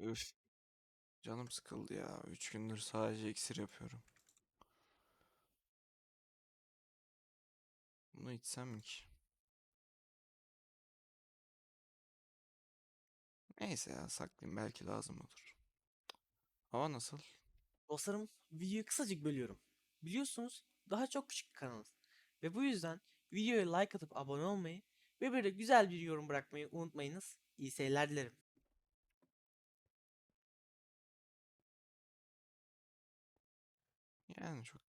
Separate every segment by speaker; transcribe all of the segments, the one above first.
Speaker 1: Üf. Canım sıkıldı ya. Üç gündür sadece iksir yapıyorum. Bunu içsem mi ki? Neyse ya saklayayım belki lazım olur. Hava nasıl?
Speaker 2: Dostlarım videoyu kısacık bölüyorum. Biliyorsunuz daha çok küçük bir kanalız. Ve bu yüzden videoya like atıp abone olmayı ve böyle güzel bir yorum bırakmayı unutmayınız. İyi seyirler dilerim.
Speaker 1: Yani çok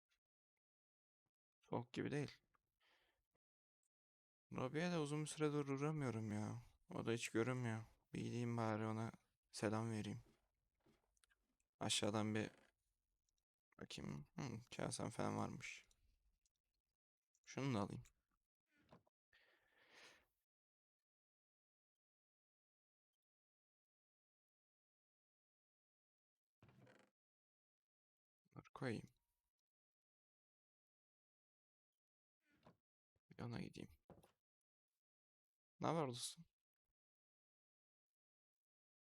Speaker 1: soğuk gibi değil. Robi'ye de uzun bir süredir uğramıyorum ya. O da hiç görünmüyor. Bir gideyim bari ona selam vereyim. Aşağıdan bir bakayım. Hı, kasem falan varmış. Şunu da alayım. Dur koyayım. Ona gideyim. Ne haber dostum?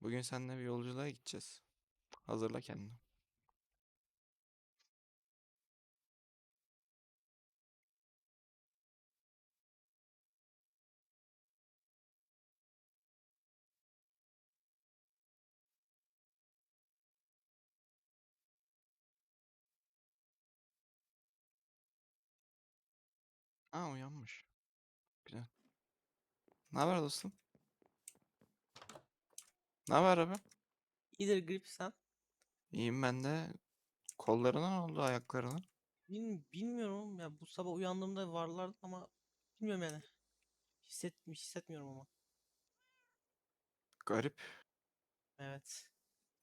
Speaker 1: Bugün seninle bir yolculuğa gideceğiz. Hazırla kendini. Aa uyanmış. Güzel. Ne haber dostum? Ne haber abi?
Speaker 2: İyidir grip sen.
Speaker 1: İyiyim ben de. Kollarına ne oldu ayaklarına?
Speaker 2: Bil- bilmiyorum ya bu sabah uyandığımda varlardı ama bilmiyorum yani. Hissetmiş hissetmiyorum ama.
Speaker 1: Garip.
Speaker 2: Evet.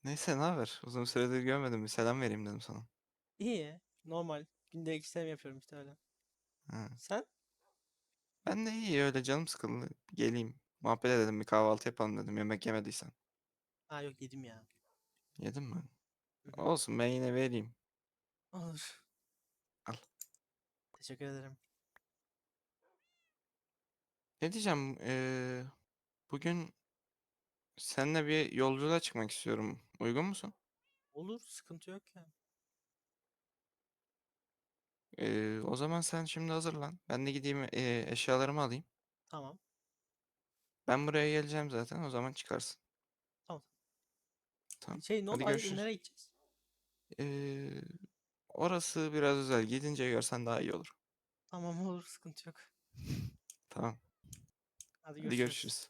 Speaker 1: Neyse ne haber? Uzun süredir görmedim. Bir selam vereyim dedim sana.
Speaker 2: İyi. Normal. Günde işlem yapıyorum işte öyle.
Speaker 1: Ha.
Speaker 2: Sen?
Speaker 1: Ben de iyi öyle canım sıkıldı. Geleyim. Muhabbet edelim bir kahvaltı yapalım dedim. Yemek yemediysen.
Speaker 2: Ha yok yedim ya.
Speaker 1: Yedin mi?
Speaker 2: Hı hı.
Speaker 1: Olsun ben yine vereyim.
Speaker 2: Olur.
Speaker 1: Al.
Speaker 2: Teşekkür ederim.
Speaker 1: Ne diyeceğim? Eee, bugün seninle bir yolculuğa çıkmak istiyorum. Uygun musun?
Speaker 2: Olur. Sıkıntı yok ya.
Speaker 1: Eee, o zaman sen şimdi hazırlan. Ben de gideyim eee, eşyalarımı alayım.
Speaker 2: Tamam.
Speaker 1: Ben buraya geleceğim zaten. O zaman çıkarsın.
Speaker 2: Tamam.
Speaker 1: Tamam.
Speaker 2: Şey ne
Speaker 1: Hadi?
Speaker 2: Ay,
Speaker 1: görüşürüz.
Speaker 2: Nereye gideceğiz?
Speaker 1: Eee, orası biraz özel. Gidince görsen daha iyi olur.
Speaker 2: Tamam olur. Sıkıntı yok.
Speaker 1: Tamam.
Speaker 2: Hadi
Speaker 1: Hadi
Speaker 2: görüşürüz.
Speaker 1: görüşürüz.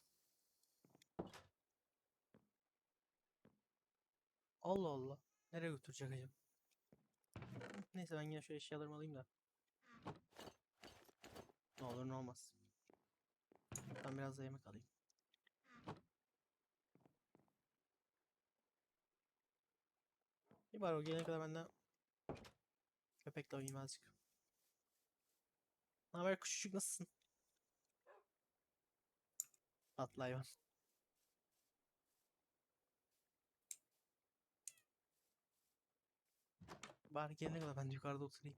Speaker 2: Allah Allah. Nereye götürecek acaba? Neyse ben yine şu eşyalarımı alayım da. Ne olur ne olmaz. Ben biraz da yemek alayım. Bir bari o gelene kadar ben de köpekle oynayayım azıcık. Ne haber kuşçuk nasılsın? Tatlı. Bari gelene kadar ben yukarıda oturayım.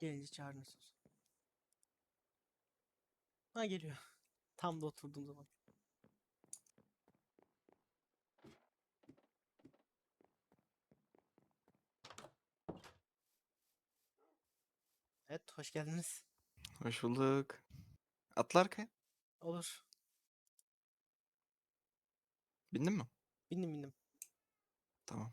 Speaker 2: Gelince çağırırsınız. Ha geliyor. Tam da oturduğum zaman. Evet hoş geldiniz.
Speaker 1: Hoş bulduk. Atla arkaya.
Speaker 2: Olur.
Speaker 1: Bindin mi?
Speaker 2: Bindim bindim.
Speaker 1: Tamam.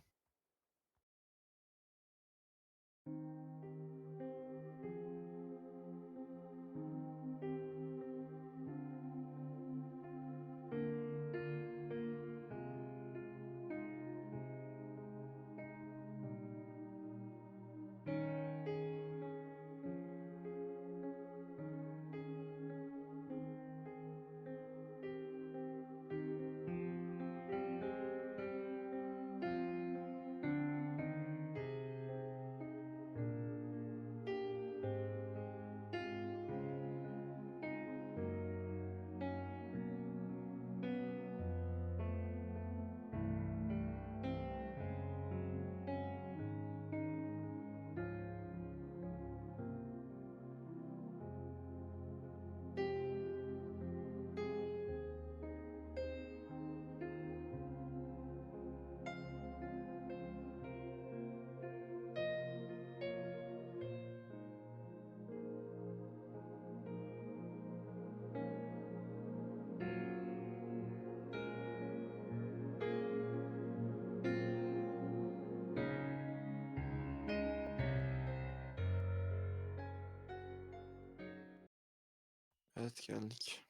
Speaker 1: Evet geldik.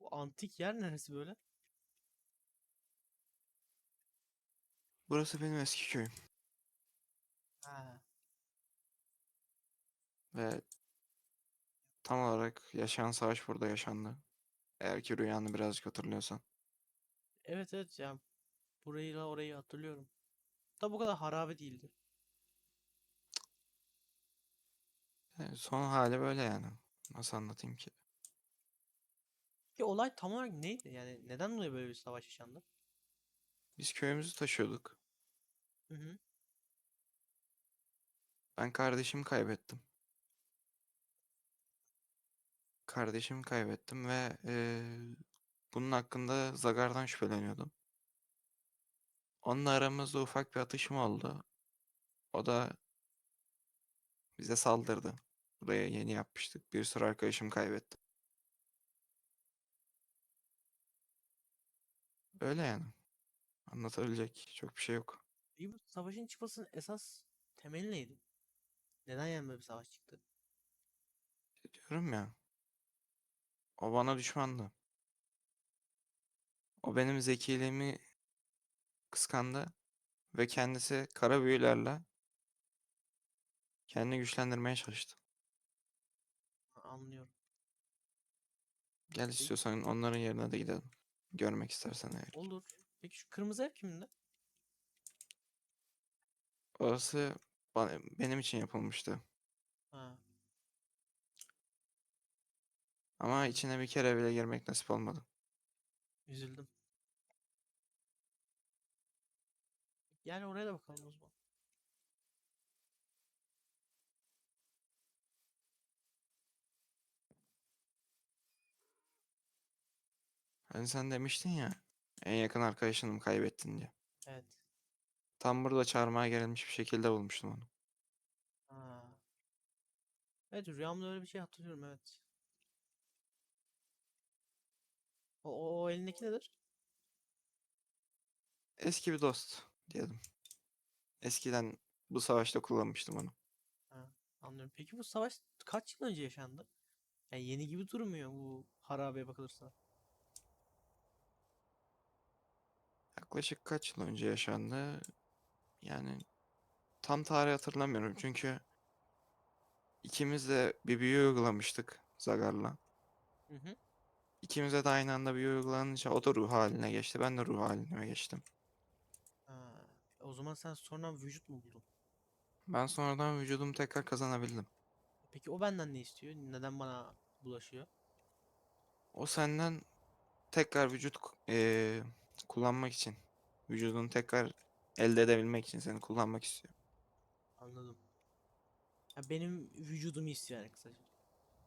Speaker 2: Bu antik yer neresi böyle?
Speaker 1: Burası benim eski köyüm.
Speaker 2: Ha.
Speaker 1: Ve tam olarak yaşanan savaş burada yaşandı. Eğer ki rüyanı birazcık hatırlıyorsan.
Speaker 2: Evet evet ya. Burayı orayı hatırlıyorum. Da bu kadar harabe değildi.
Speaker 1: Son hali böyle yani. Nasıl anlatayım ki?
Speaker 2: Ki olay tam olarak neydi? Yani neden dolayı böyle bir savaş yaşandı?
Speaker 1: Biz köyümüzü taşıyorduk.
Speaker 2: Hı hı.
Speaker 1: Ben kardeşimi kaybettim. Kardeşimi kaybettim ve eee, bunun hakkında Zagar'dan şüpheleniyordum. Onunla aramızda ufak bir atışma oldu. O da bize saldırdı. Buraya yeni yapmıştık. Bir sürü arkadaşım kaybettim. Öyle yani. Anlatabilecek çok bir şey yok.
Speaker 2: Peki bu savaşın çıkmasının esas temeli neydi? Neden yani böyle bir savaş çıktı?
Speaker 1: Diyorum ya. O bana düşmandı. O benim zekiliğimi kıskandı ve kendisi kara büyülerle kendini güçlendirmeye çalıştı.
Speaker 2: Anlıyorum.
Speaker 1: Gel istiyorsan onların yerine de gidelim. Görmek istersen eğer.
Speaker 2: Olur. Peki şu kırmızı ev kimde?
Speaker 1: Orası bana, benim için yapılmıştı.
Speaker 2: Ha.
Speaker 1: Ama içine bir kere bile girmek nasip olmadı.
Speaker 2: Üzüldüm. Gel oraya da bakalım o zaman.
Speaker 1: Hani sen demiştin ya en yakın arkadaşını mı kaybettin diye.
Speaker 2: Evet.
Speaker 1: Tam burada çarmıha gerilmiş bir şekilde bulmuştum onu.
Speaker 2: Ha. Evet rüyamda öyle bir şey hatırlıyorum evet. O, o, o elindeki nedir?
Speaker 1: Eski bir dost diyelim. Eskiden bu savaşta kullanmıştım onu.
Speaker 2: Ha, anlıyorum. Peki bu savaş kaç yıl önce yaşandı? Yani yeni gibi durmuyor bu harabeye bakılırsa.
Speaker 1: Yaklaşık kaç yıl önce yaşandı? Yani tam tarih hatırlamıyorum çünkü ikimiz de bir büyü uygulamıştık Zagar'la.
Speaker 2: Hı hı.
Speaker 1: İkimize de aynı anda büyü uygulanınca o da ruh haline geçti. Ben de ruh haline geçtim.
Speaker 2: Ha, o zaman sen sonradan vücut mu buldun?
Speaker 1: Ben sonradan vücudumu tekrar kazanabildim.
Speaker 2: Peki o benden ne istiyor? Neden bana bulaşıyor?
Speaker 1: O senden tekrar vücut eee, kullanmak için, vücudunu tekrar elde edebilmek için seni kullanmak istiyor.
Speaker 2: Anladım. Ha, benim vücudumu istiyor yani kısaca.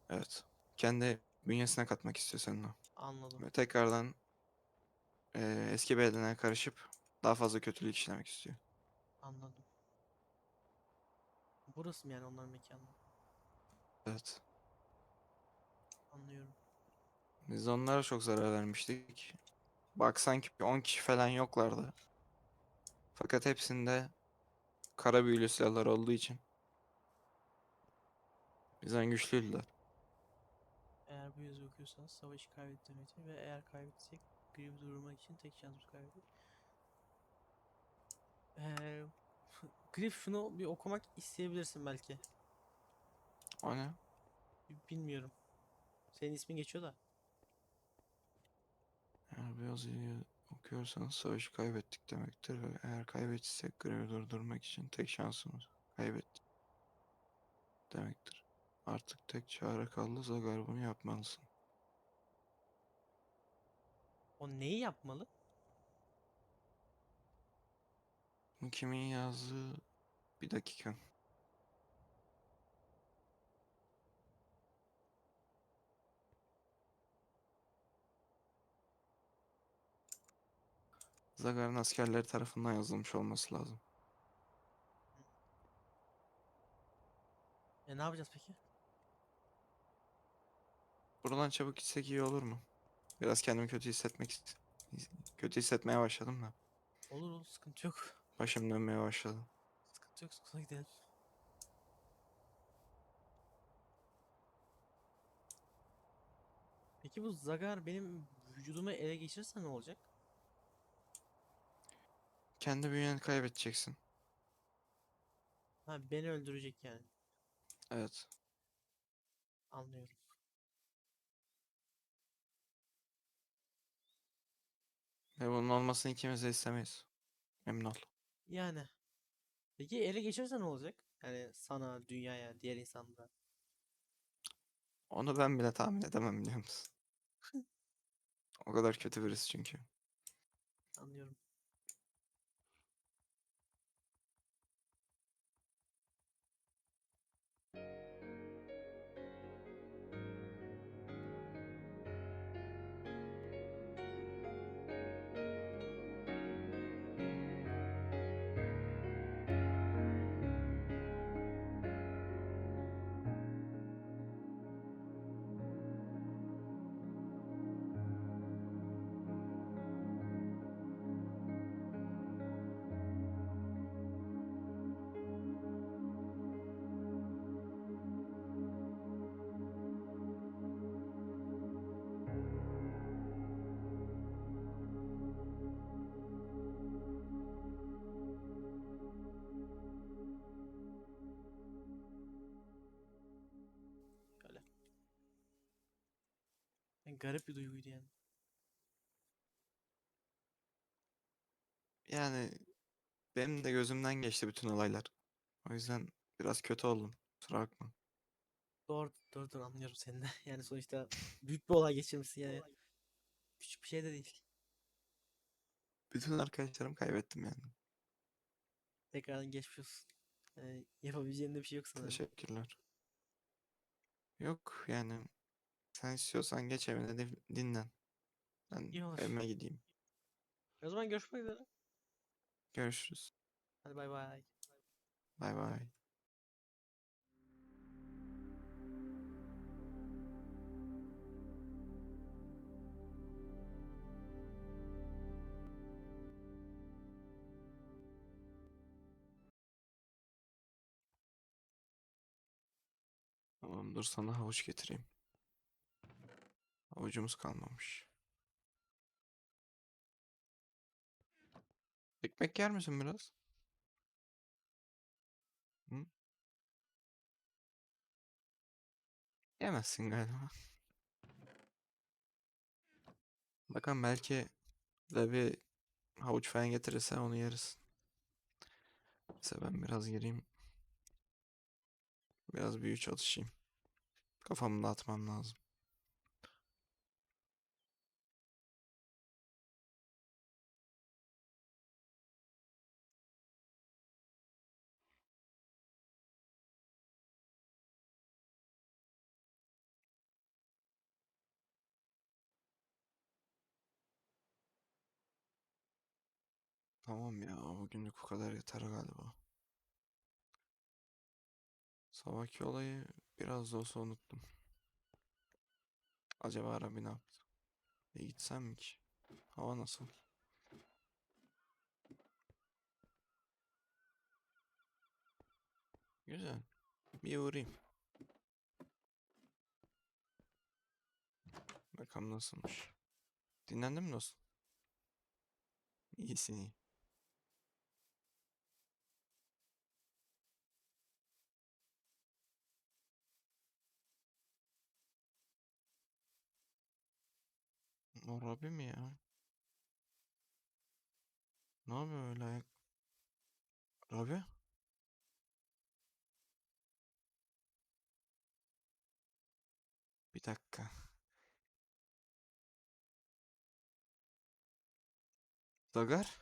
Speaker 1: Evet. Kendi bünyesine katmak istiyor senin o.
Speaker 2: Anladım.
Speaker 1: Ve tekrardan eee, eski bedene karışıp daha fazla kötülük işlemek istiyor.
Speaker 2: Anladım. Burası mı yani onların mekanı?
Speaker 1: Evet.
Speaker 2: Anlıyorum.
Speaker 1: Biz onlara çok zarar vermiştik. Bak sanki bir 10 kişi falan yoklardı. Fakat hepsinde kara büyülü silahlar olduğu için bizden güçlüydüler.
Speaker 2: Eğer bu yazı okuyorsanız savaşı kaybettik demektir ve eğer kaybetsek gribi durdurmak için tek şansımız kaybettik. Eee Grif şunu bir okumak isteyebilirsin belki.
Speaker 1: O ne?
Speaker 2: Bilmiyorum. Senin ismin geçiyor da.
Speaker 1: Eğer bu yazıyı okuyorsanız savaşı kaybettik demektir ve eğer kaybetsek grevi durdurmak için tek şansımız kaybettik demektir. Artık tek çare kaldı Zagar bunu yapmalısın.
Speaker 2: O neyi yapmalı?
Speaker 1: Kimin yazdığı bir dakika. Zagar'ın askerleri tarafından yazılmış olması lazım.
Speaker 2: E ne yapacağız peki?
Speaker 1: Buradan çabuk gitsek iyi olur mu? Biraz kendimi kötü hissetmek ist- kötü hissetmeye başladım da.
Speaker 2: Olur olur sıkıntı yok.
Speaker 1: Başım dönmeye başladı.
Speaker 2: Sıkıntı yok sıkıntı gidelim. Peki bu Zagar benim vücudumu ele geçirirse ne olacak?
Speaker 1: Kendi bünyeni kaybedeceksin.
Speaker 2: Ha beni öldürecek yani.
Speaker 1: Evet.
Speaker 2: Anlıyorum.
Speaker 1: Ve bunun olmasını ikimiz de istemeyiz. Emin ol.
Speaker 2: Yani. Peki ele geçirirse ne olacak? Yani sana, dünyaya, diğer insanlara.
Speaker 1: Onu ben bile tahmin edemem biliyor musun? O kadar kötü birisi çünkü.
Speaker 2: Anlıyorum. Garip bir duyguydu yani.
Speaker 1: Yani benim de gözümden geçti bütün olaylar. O yüzden biraz kötü oldum. Kusura bakma.
Speaker 2: Doğru, doğru, doğru anlıyorum seni de. Yani sonuçta büyük bir olay geçirmişsin yani. Küçük bir şey de değil.
Speaker 1: Bütün arkadaşlarımı kaybettim yani.
Speaker 2: Tekrardan geçmiş olsun. Yani yapabileceğim de bir şey yok sanırım.
Speaker 1: Teşekkürler. Yok yani sen istiyorsan geç evine de dinlen. Ben
Speaker 2: İyi olur.
Speaker 1: evime gideyim.
Speaker 2: O zaman görüşmek üzere.
Speaker 1: Görüşürüz.
Speaker 2: Hadi bay bay.
Speaker 1: Bay bay. Tamam dur sana havuç getireyim. Havucumuz kalmamış. Ekmek yer misin biraz? Hı? Yemezsin galiba. Bakalım belki de bir havuç falan getirirse onu yeriz. Neyse ben biraz gireyim. Biraz büyü çalışayım. Kafamı dağıtmam lazım. Tamam ya bugünlük bu kadar yeter galiba. Sabahki olayı biraz da olsa unuttum. Acaba Arabi ne yaptı? Bir gitsem mi ki? Hava nasıl? Güzel. Bir uğrayayım. Bakalım nasılmış. Dinlendin mi dostum? İyisin iyi. O Rabi mi ya? Ne yapıyor öyle ayak? Rabi? Bir dakika. Zagar?